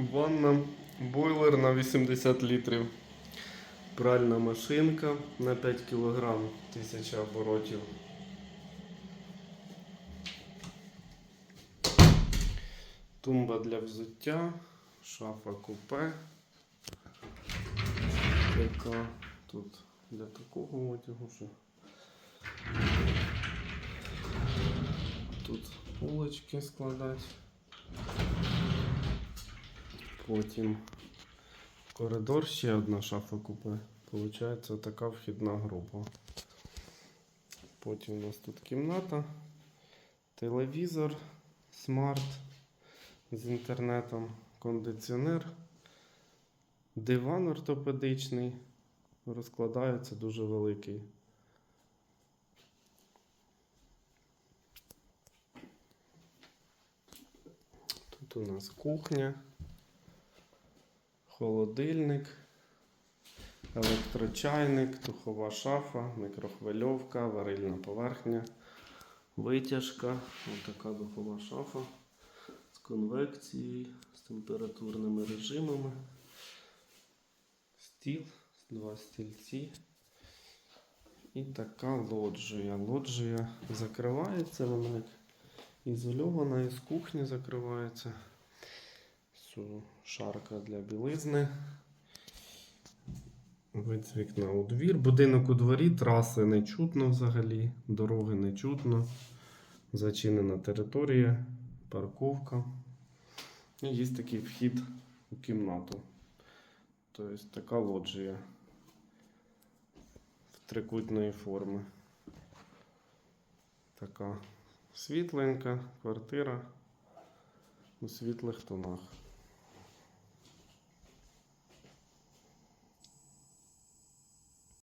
Ванна, бойлер на 80 літрів. Пральна машинка на 5 кг, 1000 оборотів. Тумба для взуття, шафа купе. Яка тут для такого одягу вже. Тут полочки складати. Потім коридор, ще одна шафа купе. Получається така вхідна група. Потім у нас тут кімната, телевізор, смарт з інтернетом, кондиціонер, диван ортопедичний, розкладається дуже великий. Тут у нас кухня, холодильник, електрочайник, духова шафа, мікрохвильовка, варильна поверхня, витяжка. Ось така духова шафа з конвекцією, з температурними режимами. Стіл, два стільці. І така лоджія. Лоджія закривається, вона ізольована, із кухні закривається. Шарка для білизни. Вид вікна у двір. Будинок у дворі, траси не чутно взагалі, дороги не чутно. Зачинена територія, парковка. І є такий вхід у кімнату. Тобто така лоджія в трикутної форми. Така світленька квартира у світлих тонах.